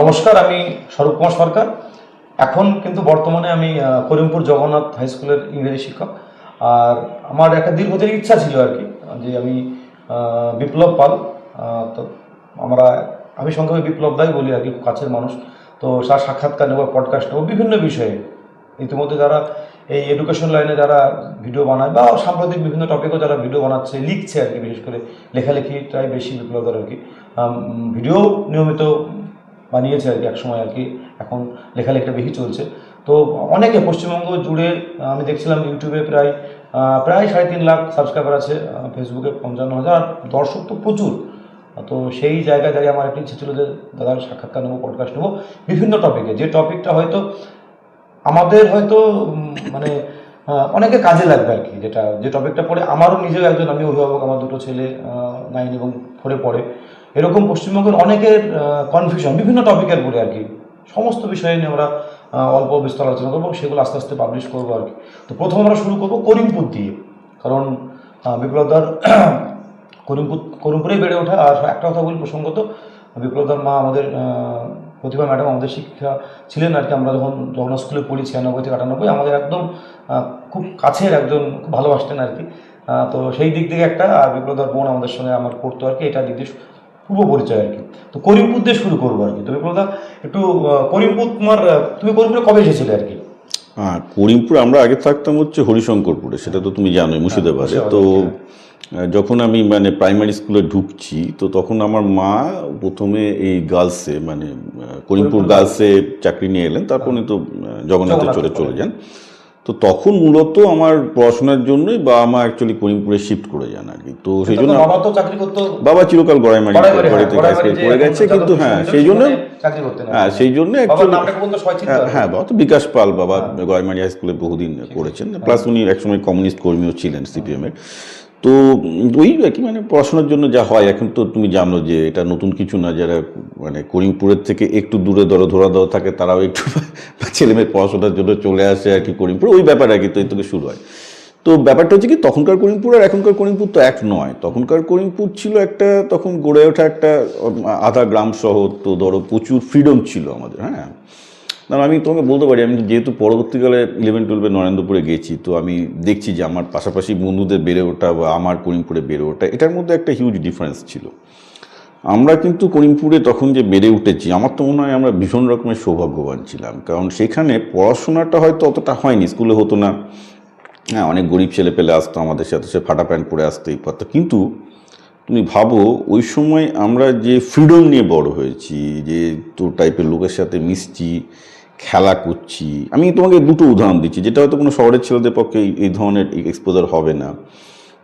নমস্কার, আমি স্বরূপ কুমার সরকার। এখন কিন্তু বর্তমানে আমি করিমপুর জগন্নাথ হাই স্কুলের ইংরেজি শিক্ষক। আর আমার একটা দীর্ঘদিনের ইচ্ছা ছিল আর কি, যে আমি বিপ্লব পাল। তো আমরা আমি সংক্ষেপে বিপ্লব দাই বলি আর কি কাছের মানুষ। তো তার সাক্ষাৎকার নেব পডকাস্ট নেব বিভিন্ন বিষয়ে। ইতিমধ্যে যারা এই এডুকেশন লাইনে যারা ভিডিও বানায় বা সাম্প্রতিক বিভিন্ন টপিকও যারা ভিডিও বানাচ্ছে, লিখছে আর কি, বিশেষ করে লেখালেখিটাই বেশি বিপ্লবদের আর কি। ভিডিও নিয়মিত বানিয়েছে আর কি একসময় আর কি। এখন লেখালেখিটা বেশি চলছে। তো অনেকে পশ্চিমবঙ্গ জুড়ে, আমি দেখছিলাম ইউটিউবে প্রায় প্রায় সাড়ে তিন লাখ সাবস্ক্রাইবার আছে ফেসবুকে পঞ্চান্ন হাজার। দর্শক তো প্রচুর। তো সেই জায়গায় দাঁড়িয়ে আমার একটা ইচ্ছে ছিল যে দাদার সাক্ষাৎকার নেব পডকাস্ট নেব। বিভিন্ন টপিকে যে টপিকটা হয়তো আমাদের হয়তো মানে অনেকে কাজে লাগবে আর কি। যেটা, যে টপিকটা পড়ে আমারও নিজেও একজন আমি অভিভাবক, আমার দুটো ছেলে নাইন এবং ফোরে পড়ে। এরকম পশ্চিমবঙ্গের অনেকের কনফিউশন বিভিন্ন টপিকের পড়ে আর কি। সমস্ত বিষয় নিয়ে আমরা অল্প বিস্তর আলোচনা করব সেগুলো আস্তে আস্তে পাবলিশ করব আর কি। তো প্রথম আমরা শুরু করব করিমপুর দিয়ে। কারণ বিপ্লবদার, করিমপুর, করিমপুরেই বেড়ে ওঠা। আর একটা কথা বলি প্রসঙ্গত, বিপ্লবদার মা আমাদের প্রতিভা ম্যাডাম আমাদের শিক্ষা ছিলেন আর কি। আমরা যখন জগন্নাথ স্কুলে পড়ি, ছিয়ানব্বই থেকে আটানব্বই, আমাদের একদম খুব কাছের একজন, খুব ভালোবাসতেন আর কি। তো সেই দিক থেকে একটা, আর বিপ্লবদার বোন আমাদের সঙ্গে আমার পড়তো আর কি। এটা দিক দিয়ে পূর্ব পরিচয় আর কি। তো করিমপুর দিয়ে শুরু করব আর কি। তো বিপ্লবদা একটু করিমপুর তোমার তুমি করিমপুরে কবে এসেছিলে আর কি? হ্যাঁ করিমপুর আমরা আগে থাকতাম হচ্ছে হরিশঙ্করপুরে সেটা তো তুমি জানোই মুর্শিদাবাদে। মুর্শিদাবাদে, তো যখন আমি মানে প্রাইমারি স্কুলে ঢুকছি তো তখন আমার মা প্রথমে এই গার্লসে মানে করিমপুর গার্লসে চাকরি নিয়ে এলেন। তারপর তো জগন্নাথে চলে চলে যান। তো তখন মূলত আমার পড়াশোনার জন্যই বাবা মা অ্যাকচুয়ালি করিমপুরে শিফট করে যান আর কি। তো সেই জন্য বাবা তো চাকরি করতো। বাবা চিরকাল গড়াইমারি গড়াইমারি, হ্যাঁ, বাড়িতে কাজ করে গেছে কিন্তু হ্যাঁ সেই জন্য। হ্যাঁ সেই জন্য। হ্যাঁ বাবা তো বিকাশ পাল বাবা গয়মারি হাই স্কুলে বহুদিন করেছেন। প্লাস উনি একসময় কমিউনিস্ট কর্মীও ছিলেন সিপিএম এর। তো ওই আর কি মানে পড়াশোনার জন্য যা হয়, এখন তো তুমি জানো যে এটা নতুন কিছু না, যারা মানে করিমপুরের থেকে একটু দূরে ধরো ধরা দেওয়া থাকে, তারাও একটু ছেলে মেয়ে পড়াশোনার জন্য চলে আসে আর কি করিমপুর। ওই ব্যাপার আর কি, তো থেকে শুরু হয়। তো ব্যাপারটা হচ্ছে কি, তখনকার করিমপুর আর এখনকার করিমপুর তো এক নয়। তখনকার করিমপুর ছিল একটা, তখন গড়ে ওঠা একটা, আধা গ্রাম শহর তো ধরো প্রচুর ফ্রিডম ছিল আমাদের হ্যাঁ? না আমি তোমাকে বলতে পারি, আমি যেহেতু পরবর্তীকালে ইলেভেন টুয়েলভে নরেন্দ্রপুরে গেছি, তো আমি দেখছি যে আমার পাশাপাশি বন্ধুদের বেড়ে ওঠা বা আমার করিমপুরে বেড়ে ওঠা, এটার মধ্যে একটা হিউজ ডিফারেন্স ছিল। আমরা কিন্তু করিমপুরে তখন যে বেড়ে উঠেছি, আমার তো মনে হয় আমরা ভীষণ রকমের সৌভাগ্যবান ছিলাম, কারণ সেখানে পড়াশোনাটা হয়তো অতটা হয়নি, স্কুলে হতো না। হ্যাঁ অনেক গরিব ছেলে পেলে আসতো আমাদের সাথে, সে ফাটা প্যান্ট পরে আসতেই পারতো কিন্তু তুমি ভাবো, ওই সময় আমরা যে ফ্রিডম নিয়ে বড় হয়েছি, যে তোর টাইপের লোকের সাথে মিশছি খেলা করছি। আমি তোমাকে দুটো উদাহরণ দিচ্ছি যেটা হয়তো কোনো শহরের ছেলেদের পক্ষে এই- ধরনের এক্সপোজার হবে না।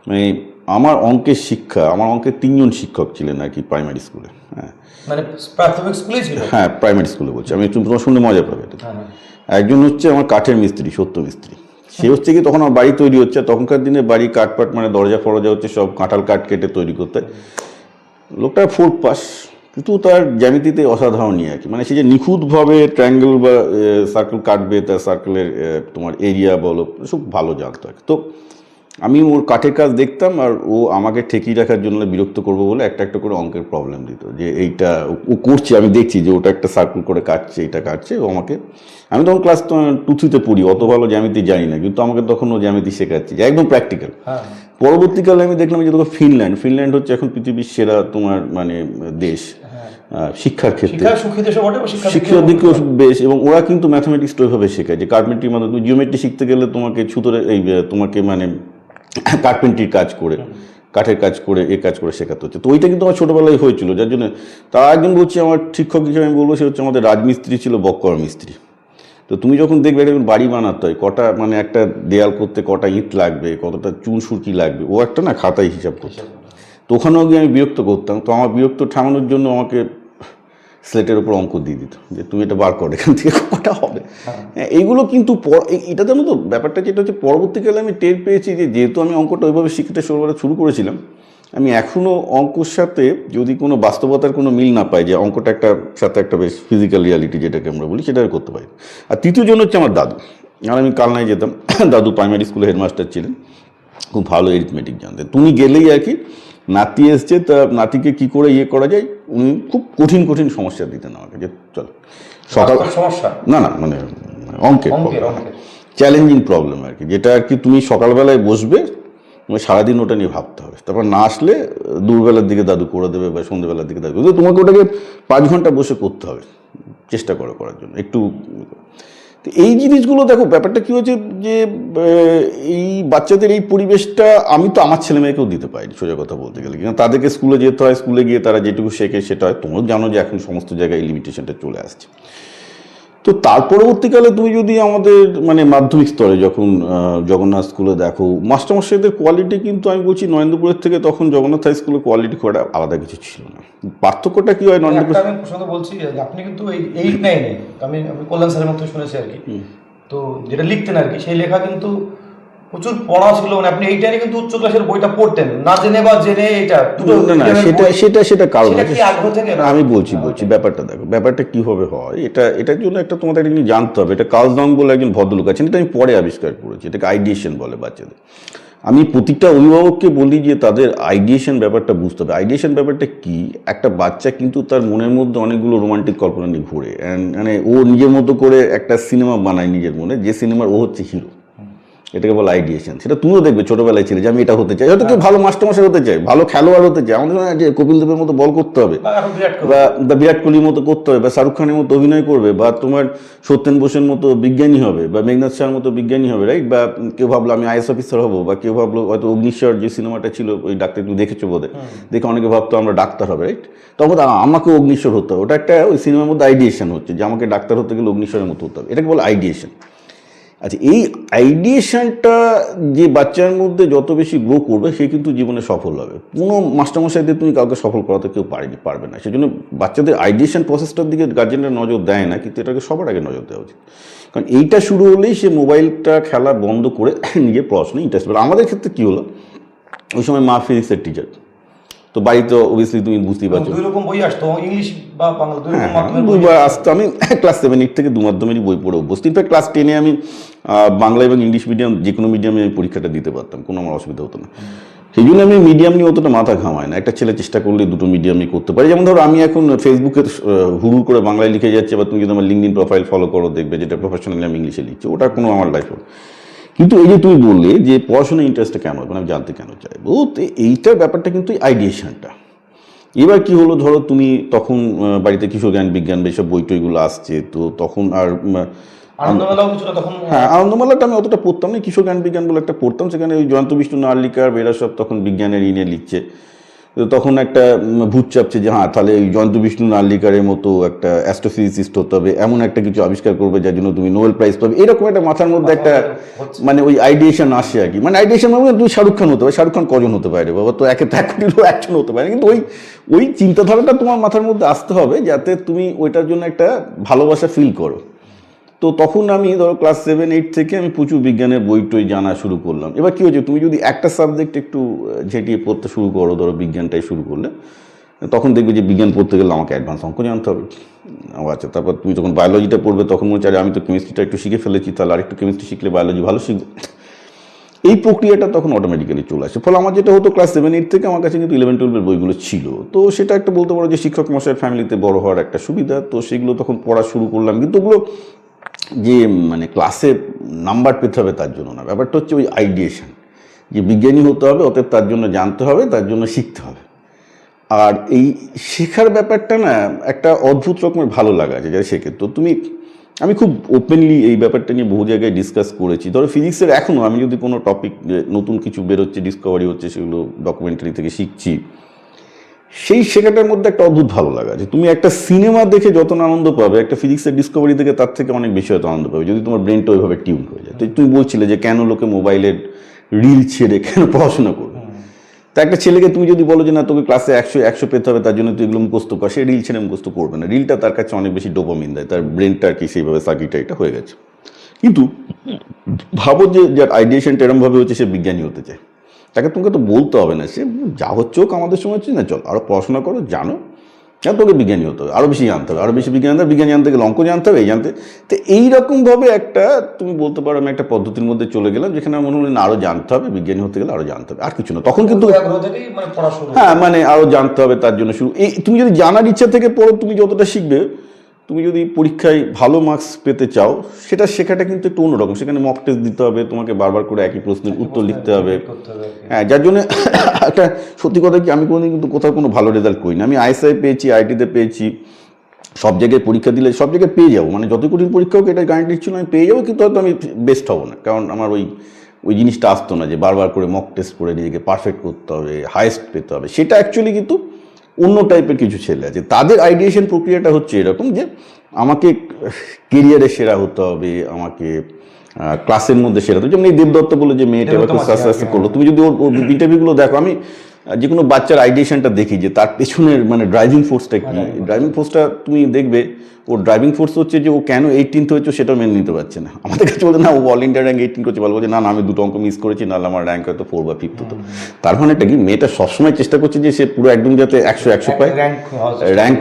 মানে আমার অঙ্কের শিক্ষা আমার অঙ্কের তিনজন শিক্ষক ছিলেন আর কি প্রাইমারি স্কুলে হ্যাঁ। মানে প্রাথমিক ছিল? হ্যাঁ প্রাইমারি স্কুলে বলছি। আমি তোমার শুনে মজা পাবে এটা। হ্যাঁ। একজন হচ্ছে আমার কাঠের মিস্ত্রি সত্য মিস্ত্রি। সে হচ্ছে কি তখন আমার বাড়ি তৈরি হচ্ছে তখনকার দিনে বাড়ি কাঠপাট মানে দরজা ফরজা হচ্ছে সব কাঁঠাল কাঠ কেটে তৈরি করতে। লোকটা ফোর্থ পাস কিন্তু তার জ্যামিতিতে অসাধারণই আর কি মানে সে যে নিখুঁতভাবে ট্রায়াঙ্গেল বা সার্কেল কাটবে, তার সার্কেলের তোমার এরিয়া বলো, সব ভালো জানতো আর তো আমি ওর কাঠের কাজ দেখতাম আর ও আমাকে ঠেকিয়ে রাখার জন্য বিরক্ত করব বলে একটা একটা করে অঙ্কের প্রবলেম দিত। যে এইটা ও- করছে, আমি দেখছি যে ওটা একটা সার্কেল করে কাটছে, এটা কাটছে, ও আমাকে, আমি তখন ক্লাস টু থ্রিতে পড়ি, অত ভালো জ্যামিতি জানি না, কিন্তু আমাকে তখন ও জ্যামিতি শেখাচ্ছে, যে একদম প্র্যাকটিক্যাল পরবর্তীকালে আমি দেখলাম যে দেখো ফিনল্যান্ড ফিনল্যান্ড হচ্ছে এখন পৃথিবীর সেরা তোমার মানে দেশ শিক্ষার ক্ষেত্রে। শিক্ষার দিকেও বেশ এবং ওরা কিন্তু ম্যাথামেটিক্স ওইভাবে শেখায় যে কার্পেন্ট্রির মাধ্যমে তুমি জিওমেট্রি শিখতে গেলে তোমাকে ছুতরে এই তোমাকে মানে কার্পেন্ট্রির কাজ করে কাঠের কাজ করে এ কাজ করে শেখাতে হচ্ছে। তো ওইটা কিন্তু আমার ছোটোবেলায় হয়েছিল যার জন্য তা একজন বলছি আমার শিক্ষক হিসেবে আমি বলব সে হচ্ছে আমাদের রাজমিস্ত্রি ছিল বক্কর মিস্ত্রি। তো তুমি যখন দেখবে এটা বাড়ি বানাতে হয় কটা মানে একটা দেয়াল করতে কটা ইট লাগবে কতটা চুন সুরকি লাগবে ও একটা না খাতায় হিসাব করতো। তো ওখানেও গিয়ে আমি বিরক্ত করতাম তো আমার বিরক্ত ঠামানোর জন্য আমাকে স্লেটের উপর অঙ্ক দিয়ে দিত যে তুমি এটা বার করো এখান থেকে কটা হবে? হ্যাঁ, এইগুলো কিন্তু এটা জানো তো ব্যাপারটা যেটা হচ্ছে পরবর্তীকালে আমি টের পেয়েছি যে যেহেতু আমি অঙ্কটা ওইভাবে শিখতে শুরু করা শুরু করেছিলাম আমি এখনও অঙ্কর সাথে যদি কোনো বাস্তবতার কোনো মিল না পাই যে অঙ্কটা একটা সাথে একটা বেশ ফিজিক্যাল রিয়ালিটি যেটাকে আমরা বলি সেটা করতে পারি। আর তৃতীয় জন হচ্ছে আমার দাদু। আর আমি কালনায় যেতাম দাদু প্রাইমারি স্কুলে হেডমাস্টার ছিলেন। খুব ভালো এরিথমেটিক জানতেন। তুমি গেলেই আর কি নাতি এসছে তা নাতিকে কি করে ইয়ে করা যায়? উনি খুব কঠিন কঠিন সমস্যা দিতেন আমাকে যে চল। সকাল সমস্যা? না না মানে অঙ্কের চ্যালেঞ্জিং প্রবলেম আর কি যেটা আর কি তুমি সকালবেলায় বসবে সারাদিন ওটা নিয়ে ভাবতে হবে। তারপর না আসলে দুপুরবেলার দিকে দাদু করে দেবে বা সন্ধ্যেবেলার দিকে দাদু। তোমাকে ওটাকে পাঁচ ঘণ্টা বসে করতে হবে, চেষ্টা করো করার জন্য, একটু তো এই জিনিসগুলো দেখো, ব্যাপারটা কী হয়েছে যে এই বাচ্চাদের এই পরিবেশটা আমি তো আমার ছেলে মেয়েকেও দিতে পারি সোজা কথা বলতে গেলে। কিন্তু তাদেরকে স্কুলে যেতে হয়, স্কুলে গিয়ে তারা যেটুকু শেখে সেটা হয়। তোমরাও জানো যে এখন সমস্ত জায়গায় লিমিটেশনটা চলে আসছে। তো তার পরবর্তীকালে তুমি যদি আমাদের মানে মাধ্যমিক স্তরে যখন জগন্নাথ স্কুলে দেখো মাস্টারমশাইদের কোয়ালিটি কিন্তু আমি বলছি নরেন্দ্রপুরের থেকে তখন জগন্নাথ হাই স্কুলের কোয়ালিটি খুব একটা আলাদা কিছু ছিল না। পার্থক্যটা কি হয় নরেন্দ্রপুর আমি প্রসঙ্গ বলছি আপনি কিন্তু এই এইট নাইনে আমি কল্যাণ স্যারের মতো শুনেছি আর কি। তো যেটা লিখতেন আর কি সেই লেখা কিন্তু প্রচুর পড়া ছিল মানে আপনি এই টাইমে কিন্তু উচ্চ ক্লাসের বইটা পড়তেন। না জেনে বা জেনে এটা না না সেটা সেটা সেটা কারণ কি? আমি বলছি বলছি ব্যাপারটা দেখো ব্যাপারটা কীভাবে হয় এটা এটার জন্য একটা তোমাদের একটা জানতে হবে এটা কালদং বলে একজন ভদ্রলোক আছেন এটা আমি পরে আবিষ্কার করেছি এটাকে আইডিয়েশন বলে বাচ্চাদের। আমি প্রতিটা অভিভাবককে বলি যে তাদের আইডিয়েশন ব্যাপারটা বুঝতে হবে। আইডিয়েশন ব্যাপারটা কি? একটা বাচ্চা কিন্তু তার মনের মধ্যে অনেকগুলো রোমান্টিক কল্পনা নিয়ে ঘুরে। And মানে ও নিজের মতো করে একটা সিনেমা বানায় নিজের মনে যে সিনেমার ও হচ্ছে হিরো এটাকে বলে আইডিয়েশন সেটা তুমিও দেখবে ছোটবেলায় ছিলে যে আমি এটা হতে চাই। হয়তো কেউ ভালো মাস্টারমশাই হতে চাই ভালো খেলোয়াড় হতে চাই আমাদের যে কপিল দেবের মতো বল করতে হবে বা বিরাট কোহলির মতো করতে হবে বা শাহরুখ খানের মতো অভিনয় করবে বা তোমার সত্যেন বোসের মতো বিজ্ঞানী হবে বা মেঘনাথ শাহর মতো বিজ্ঞানী হবে রাইট বা কেউ ভাবলো আমি আইএস অফিসার হব বা কেউ ভাবলো হয়তো অগ্নিশ্বর যে সিনেমাটা ছিল ওই ডাক্তার তুমি দেখেছ বোধহয়। দেখে অনেকে ভাবতো আমরা ডাক্তার হবে রাইট তখন আমাকে অগ্নিশ্বর হতে হবে। ওটা একটা ওই সিনেমার মধ্যে আইডিয়েশন হচ্ছে যে আমাকে ডাক্তার হতে গেলে অগ্নিশ্বরের মতো হতে হবে। এটাকে বলে আইডিয়েশন আচ্ছা এই আইডিয়েশনটা যে বাচ্চার মধ্যে যত বেশি গ্রো করবে, সে কিন্তু জীবনে সফল হবে। কোনো মাস্টারমশাইদের তুমি কাউকে সফল করাতে কেউ পারেনি পারবে না। সেজন্য বাচ্চাদের আইডিয়েশন প্রসেসটার দিকে গার্জেনরা নজর দেয় না, কিন্তু এটাকে সবার আগে নজর দেওয়া উচিত। কারণ এইটা শুরু হলেই সে মোবাইলটা, খেলা বন্ধ করে নিজের পড়াশোনায় ইন্টারেস্ট পেল আমাদের ক্ষেত্রে কী হলো? ওই সময় মা ফিজিক্সের টিচার তো বাড়িতে অবভিয়াসলি তুমি বুঝতেই পারছ। দুই রকম বই আসতো ইংলিশ বা বাংলা দুই হ্যাঁ, রকম মাধ্যমের বই আসতো। আমি ক্লাস সেভেন এইট থেকে দু মাধ্যমেরই বই পড়ে অভ্যস্ত। ইনফ্যাক্ট ক্লাস টেনে আমি বাংলা এবং ইংলিশ মিডিয়াম যে কোনো মিডিয়ামে আমি পরীক্ষাটা দিতে পারতাম কোনো আমার অসুবিধা হতো না। সেই জন্য আমি মিডিয়াম নিয়ে অতটা মাথা ঘামাই না। একটা ছেলে চেষ্টা করলে দুটো মিডিয়ামই করতে পারে। যেমন ধরো আমি এখন ফেসবুকে হুড়ুর করে বাংলায় লিখে যাচ্ছে বা তুমি যদি আমার লিঙ্কডিন প্রোফাইল ফলো করো দেখবে যেটা প্রফেশনালি আমি ইংলিশে লিখছি ওটা কোনো আমার লাইফ কিন্তু এই যে তুমি বললে যে পড়াশোনা ইন্টারেস্টটা কেন মানে আমি জানতে কেন চাইব তো এইটার ব্যাপারটা কিন্তু আইডিয়েশনটা এবার কি হলো ধরো তুমি তখন বাড়িতে কিশোর জ্ঞান বিজ্ঞান বা এইসব বই টইগুলো আসছে তো তখন আর আনন্দমেলাও কিছুটা তখন হ্যাঁ আনন্দমালাটা আমি অতটা পড়তাম না কিশোর জ্ঞান বিজ্ঞান বলে একটা পড়তাম সেখানে ওই জয়ন্ত বিষ্ণু নার্লিকার বেরা সব তখন বিজ্ঞানের ইনে লিখছে। তখন একটা ভূত চাপছে যে হ্যাঁ তাহলে ওই জয়ন্ত বিষ্ণু নার্লিকারের মতো একটা অ্যাস্ট্রোফিজিসিস্ট হতে হবে এমন একটা কিছু আবিষ্কার করবে যার জন্য তুমি নোবেল প্রাইজ পাবে। এরকম একটা মাথার মধ্যে একটা মানে ওই আইডিয়েশন আসে আর কি। মানে আইডিয়েশন মানে তুমি শাহরুখ খান হতে পারে। শাহরুখ খান কজন হতে পারে? বাবা তো একে তো এক কোটিরও একজন হতে পারে। কিন্তু ওই ওই চিন্তাধারাটা তোমার মাথার মধ্যে আসতে হবে যাতে তুমি ওইটার জন্য একটা ভালোবাসা ফিল করো। তো তখন আমি ধরো ক্লাস সেভেন এইট থেকে আমি প্রচুর বিজ্ঞানের বই টই জানা শুরু করলাম। এবার কী হয়েছে, তুমি যদি একটা সাবজেক্ট একটু ঝেঁটিয়ে পড়তে শুরু করো, ধরো বিজ্ঞানটাই শুরু করলে, তখন দেখবে যে বিজ্ঞান পড়তে গেলে আমাকে অ্যাডভান্স অঙ্ক জানতে হবে। ও আচ্ছা তারপর তুমি যখন বায়োলজিটা পড়বে, তখন মনে আরে আমি তো কেমিস্ট্রিটা একটু শিখে ফেলেছি, তাহলে আরেকটু কেমিস্ট্রি শিখলে বায়োলজি ভালো শিখব। এই প্রক্রিয়াটা তখন অটোমেটিক্যালি চলে আসে। ফলে আমার যেটা হতো ক্লাস সেভেন এইট থেকে আমার কাছে কিন্তু ইলেভেন টুয়েলভের বইগুলো ছিল। তো সেটা একটা বলতে পারো যে শিক্ষক মশাইয়ের ফ্যামিলিতে বড় হওয়ার একটা সুবিধা। তো সেগুলো তখন পড়া শুরু করলাম। কিন্তু ওগুলো যে মানে ক্লাসে নাম্বার পেতে হবে তার জন্য না। ব্যাপারটা হচ্ছে ওই আইডিয়েশন যে বিজ্ঞানী হতে হবে, অতএব তার জন্য জানতে হবে, তার জন্য শিখতে হবে। আর এই শেখার ব্যাপারটা না, একটা অদ্ভুত রকমের ভালো লাগা আছে, যারা শেখে। তো তুমি, আমি খুব ওপেনলি এই ব্যাপারটা নিয়ে বহু জায়গায় ডিসকাস করেছি। ধরো ফিজিক্সের এখনও আমি যদি কোনো টপিক নতুন কিছু বেরোচ্ছে ডিসকভারি হচ্ছে, সেগুলো ডকুমেন্টারি থেকে শিখছি সেই শেখাটার মধ্যে একটা অদ্ভুত ভালো লাগা যে তুমি একটা সিনেমা দেখে যত আনন্দ পাবে, একটা ফিজিক্সের ডিসকভারি থেকে তার থেকে অনেক বেশি হয়তো আনন্দ পাবে, যদি তোমার ব্রেনটা ওইভাবে টিউন হয়ে যায়। তো তুমি বলছিলে যে কেন লোকে মোবাইলের রিল ছেড়ে কেন পড়াশোনা করবে? তা একটা ছেলেকে তুমি যদি বলো যে না, তোকে ক্লাসে একশো একশো পেতে হবে, তার জন্য তুই এগুলো মুখস্থ কর, সে রিল ছেড়ে মুখস্থ করবে না। রিলটা তার কাছে অনেক বেশি ডোপামিন দেয়, তার ব্রেনটা আর কি সেইভাবে সার্কিটটা এটা হয়ে গেছে। কিন্তু ভাবো যে, যার আইডিয়েশনটা এরমভাবে হচ্ছে, সে বিজ্ঞানী হতে চায়। তাকে তোমাকে তো বলতে হবে না। সে যা হচ্ছে হোক আমাদের সময় হচ্ছে না চল আরও পড়াশোনা করো জানো। হ্যাঁ তোকে বিজ্ঞানী হতে হবে আরও বেশি জানতে হবে আরও বেশি বিজ্ঞান জানতে বিজ্ঞান জানতে গেলে অঙ্ক জানতে হবে এই জানতে। তো এইরকমভাবে একটা তুমি বলতে পারো আমি একটা পদ্ধতির মধ্যে চলে গেলাম যেখানে আমার মনে হলো না আরও জানতে হবে বিজ্ঞানী হতে গেলে আরও জানতে হবে আর কিছু না। তখন কিন্তু মানে হ্যাঁ মানে আরও জানতে হবে তার জন্য শুরু। এই তুমি যদি জানার ইচ্ছা থেকে পড়ো তুমি যতটা শিখবে তুমি যদি পরীক্ষায় ভালো মার্কস পেতে চাও সেটা শেখাটা কিন্তু একটু অন্যরকম। সেখানে মক টেস্ট দিতে হবে তোমাকে বারবার করে একই প্রশ্নের উত্তর লিখতে হবে। হ্যাঁ যার জন্য একটা সত্যি কথা কি আমি কোনোদিন কিন্তু কোথাও কোনো ভালো রেজাল্ট করি না আমি আইএসআই পেয়েছি আইটিতে পেয়েছি সব জায়গায় পরীক্ষা দিলে সব জায়গায় পেয়ে যাব। মানে যত কঠিন পরীক্ষা হোক এটা গ্যারান্টি ছিল আমি পেয়ে যাব কিন্তু হয়তো আমি বেস্ট হব না। কারণ আমার ওই ওই জিনিসটা আসতো না যে বারবার করে মক টেস্ট করে নিজেকে পারফেক্ট করতে হবে হায়েস্ট পেতে হবে। সেটা অ্যাকচুয়ালি কিন্তু অন্য টাইপের কিছু ছেলে আছে তাদের আইডিয়েশন প্রক্রিয়াটা হচ্ছে এরকম যে আমাকে কেরিয়ারে সেরা হতে হবে আমাকে ক্লাসের মধ্যে সেরা হতে হবে। যেমন এই দেবদত্ত বলে যে মেয়েটা এবার আস্তে আস্তে করল তুমি যদি ওর ইন্টারভিউগুলো দেখো আমি যে কোনো বাচ্চার আইডিয়েশনটা দেখি যে তার পেছনের মানে ড্রাইভিং ফোর্সটা কি? ড্রাইভিং ফোর্সটা তুমি দেখবে ওর ড্রাইভিং ফোর্স হচ্ছে যে ও কেন এইটিনথ হয়েছে সেটা মেনে নিতে পারছে না। আমাদের কাছে বলতে না ও অল ইন্ডিয়া র্যাঙ্ক এইটিন করছে। ভালো বলছে না না আমি দুটো অঙ্ক মিস করেছি নাহলে আমার র্যাঙ্ক হয়তো ফোর বা ফিফথ হতো। তার মানে এটা কি মেয়েটা সবসময় চেষ্টা করছে যে সে পুরো একদম যাতে একশো একশো পায়। র্যাঙ্ক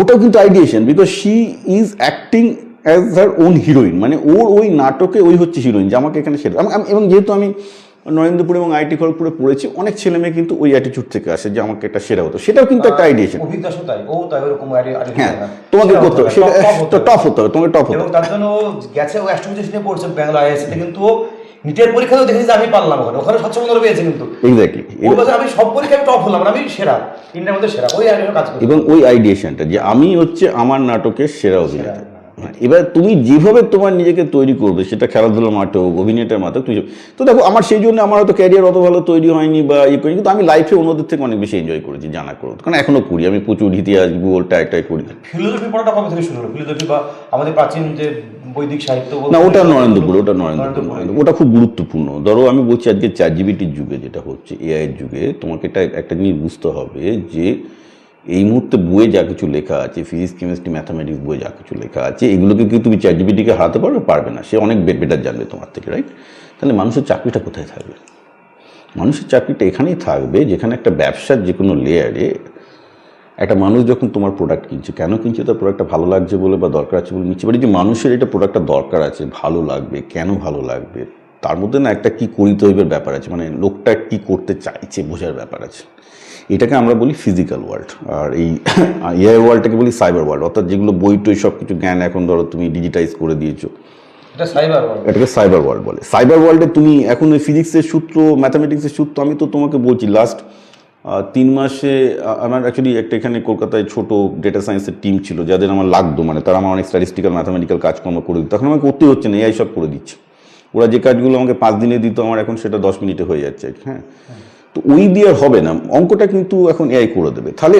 ওটাও কিন্তু ideation because she is acting as her own heroine মানে ওর ওই নাটকে ওই হচ্ছে হিরোইন যে আমাকে এখানে সেটা এবং যেহেতু আমি নরেন্দ্রপুর এবং আইটি খড়গপুরে পড়েছি। অনেক ছেলে মেয়ে কিন্তু ওই অ্যাটিচিউড থেকে আসে যে আমাকে এটা সেরা হতো সেটাও কিন্তু একটা আইডিয়েশন অভিজ্ঞতা তাই। ও তাই ওরকম আইডি- আইডি হ্যাঁ তোমাকে করতে হবে। সেটা হবে, হতে হবে। টফ হতে হবে তোমাকে টফ হতে হবে। তার জন্য গেছে ও অ্যাস্ট্রোফিজিক্স নিয়ে পড়ছে ব্যাঙ্গালোর কিন্তু নিটের পরীক্ষাতেও দেখেছি যে আমি পারলাম ওখানে। ওখানে পনেরো পেয়েছে কিন্তু। এক্স্যাক্টলি আমি সব পরীক্ষায় টপ হলাম মানে আমি সেরা। ইন্ডিয়ার মধ্যে সেরা। ওই আইডিয়া কাজ এবং ওই আইডিয়েশনটা যে আমি হচ্ছে আমার নাটকের সেরা অভিনেতা। এবার তুমি যেভাবে তোমার নিজেকে তৈরি করবে সেটা খেলাধুলার মাঠে হোক অভিনেতার মাঠে হোক, তুমি তো দেখো আমার সেই জন্য আমার হয়তো ক্যারিয়ার অত ভালো তৈরি হয়নি বা ইয়ে করিনি কিন্তু আমি লাইফে অন্যদের থেকে অনেক বেশি এনজয় করেছি জানা করো। কারণ এখনও করি আমি প্রচুর ইতিহাস ভূগোল টাই টাই করি। ফিলোসফি পড়াটা কবে থেকে শুরু হলো? ফিলোসফি বা আমাদের প্রাচীন যে বৈদিক সাহিত্য বলতে- না ওটা নরেন্দ্রপুর ওটা নরেন্দ্রপুর। ওটা খুব গুরুত্বপূর্ণ। ধরো আমি বলছি আজকে চার জিবিটির যুগে যেটা হচ্ছে এআই এর যুগে তোমাকে এটা একটা জিনিস বুঝতে হবে যে এই মুহূর্তে বইয়ে যা কিছু লেখা আছে ফিজিক্স কেমিস্ট্রি ম্যাথামেটিক্স বইয়ে যা কিছু লেখা আছে, এগুলোকে কি তুমি চ্যাট জিবিটিকে হারাতে পারবে? পারবে না। সে অনেক বেটার জানবে তোমার থেকে রাইট তাহলে মানুষের চাকরিটা কোথায় থাকবে? মানুষের চাকরিটা এখানেই থাকবে যেখানে একটা ব্যবসার যে কোনো লেয়ারে একটা মানুষ যখন তোমার প্রোডাক্ট কিনছে, কেন কিনছে? তার প্রোডাক্টটা ভালো লাগছে বলে বা দরকার আছে বলে নিচ্ছে? বাট যে মানুষের এটা প্রোডাক্টটা দরকার আছে, ভালো লাগবে, কেন ভালো লাগবে? তার মধ্যে না একটা কি করিতে হইবার ব্যাপার আছে। মানে লোকটা কি করতে চাইছে বোঝার ব্যাপার আছে। এটাকে আমরা বলি ফিজিক্যাল ওয়ার্ল্ড আর এই এআই ওয়ার্ল্ডটাকে বলি সাইবার ওয়ার্ল্ড অর্থাৎ যেগুলো বই টই সব কিছু জ্ঞান এখন ধরো তুমি ডিজিটাইজ করে দিয়েছ। সাইবার এটাকে সাইবার ওয়ার্ল্ড বলে। সাইবার ওয়ার্ল্ডে তুমি এখন ওই ফিজিক্সের সূত্র ম্যাথামেটিক্সের সূত্র আমি তো তোমাকে বলছি লাস্ট তিন মাসে আমার অ্যাকচুয়ালি একটা এখানে কলকাতায় ছোট ডেটা সায়েন্সের টিম ছিল যাদের আমার লাগতো মানে তারা আমার অনেক স্ট্যাটিস্টিক্যাল ম্যাথামেটিক্যাল কাজকর্ম করে দিত। তখন আমাকে করতে হচ্ছে না এআই সব করে দিচ্ছে। ওরা যে কাজগুলো আমাকে পাঁচ দিনে দিত আমার এখন সেটা দশ মিনিটে হয়ে যাচ্ছে হ্যাঁ। তো ওই দিয়ে আর হবে না অঙ্কটা কিন্তু এখন এআই করে দেবে। তাহলে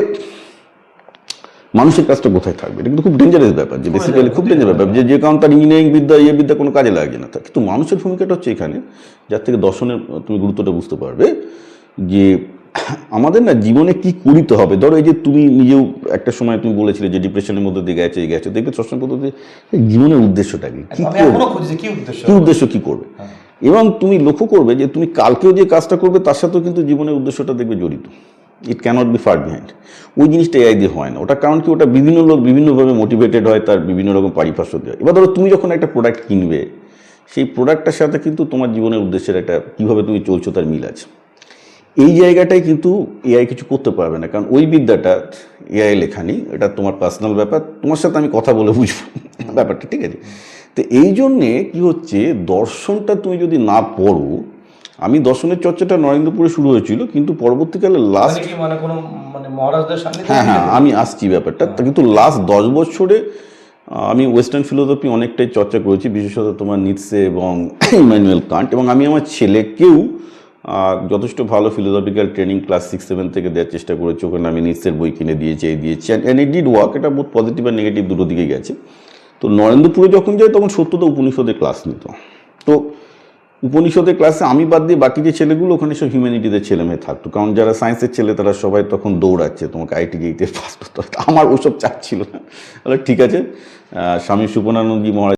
মানুষের কাজটা কোথায় থাকবে? এটা কিন্তু খুব ডেঞ্জারাস ব্যাপার যে বেসিক্যালি খুব ডেঞ্জার ব্যাপার যে যে কারণ তার ইঞ্জিনিয়ারিং বিদ্যা ইয়ে বিদ্যা কোনো কাজে লাগে না। কিন্তু মানুষের ভূমিকাটা হচ্ছে এখানে যার থেকে দর্শনের তুমি গুরুত্বটা বুঝতে পারবে যে আমাদের না জীবনে কি করিতে হবে? ধরো এই যে তুমি নিজেও একটা সময় তুমি বলেছিলে যে ডিপ্রেশনের মধ্যে দিয়ে গেছে গেছে দেখবে সবসময় পদ্ধতি জীবনের উদ্দেশ্যটা কি? কি উদ্দেশ্য কি উদ্দেশ্য কি করবে? এবং তুমি লক্ষ্য করবে যে তুমি কালকেও যে কাজটা করবে, তার সাথেও কিন্তু জীবনের উদ্দেশ্যটা দেখবে জড়িত। It cannot be far behind ওই জিনিসটা এআই দিয়ে হয় না। ওটা কারণ কি? ওটা বিভিন্ন লোক বিভিন্নভাবে মোটিভেটেড হয়, তার বিভিন্ন রকম পারিপার্শ্ব দেয় এবার ধরো তুমি যখন একটা প্রোডাক্ট কিনবে, সেই প্রোডাক্টটার সাথে কিন্তু তোমার জীবনের উদ্দেশ্যের একটা কীভাবে তুমি চলছো তার মিল আছে। এই জায়গাটায় কিন্তু এআই কিছু করতে পারবে না। কারণ ওই বিদ্যাটা এআই লেখা নেই। এটা তোমার পার্সোনাল ব্যাপার। তোমার সাথে আমি কথা বলে বুঝব। ব্যাপারটা ঠিক আছে? তো এই জন্যে কি হচ্ছে দর্শনটা তুমি যদি না পড়ো আমি দর্শনের চর্চাটা নরেন্দ্রপুরে শুরু হয়েছিল কিন্তু পরবর্তীকালে লাস্ট মানে মানে কোনো মানে মহারাজদের হ্যাঁ হ্যাঁ আমি আসছি ব্যাপারটা। তা কিন্তু লাস্ট দশ বছরে আমি ওয়েস্টার্ন ফিলোসফি অনেকটাই চর্চা করেছি বিশেষত তোমার নিটসে এবং ইমানুয়েল কান্ট এবং আমি আমার ছেলেকেও যথেষ্ট ভালো philosophical training class six seven থেকে দেওয়ার চেষ্টা করেছি। ওখানে আমি নিটসের বই কিনে দিয়েছি এই দিয়েছি। অ্যান্ড ইট ডিড ওয়ার্ক এটা বহুত পজিটিভ আর নেগেটিভ দুটো দিকে গেছে। তো নরেন্দ্রপুরে যখন যাই, তখন সত্যতা উপনিষদে ক্লাস নিত। তো উপনিষদের ক্লাসে আমি বাদ দিয়ে বাকি যে ছেলেগুলো, ওখানে সব হিউম্যানিটিদের ছেলে মেয়ে থাকতো। কারণ যারা সায়েন্সের ছেলে, তারা সবাই তখন দৌড়াচ্ছে, তোমাকে আইটি যেতে ফার্স্ট করতে আমার ওসব চাপ ছিল না। ঠিক আছে স্বামী সুপনানন্দজি মহারাজ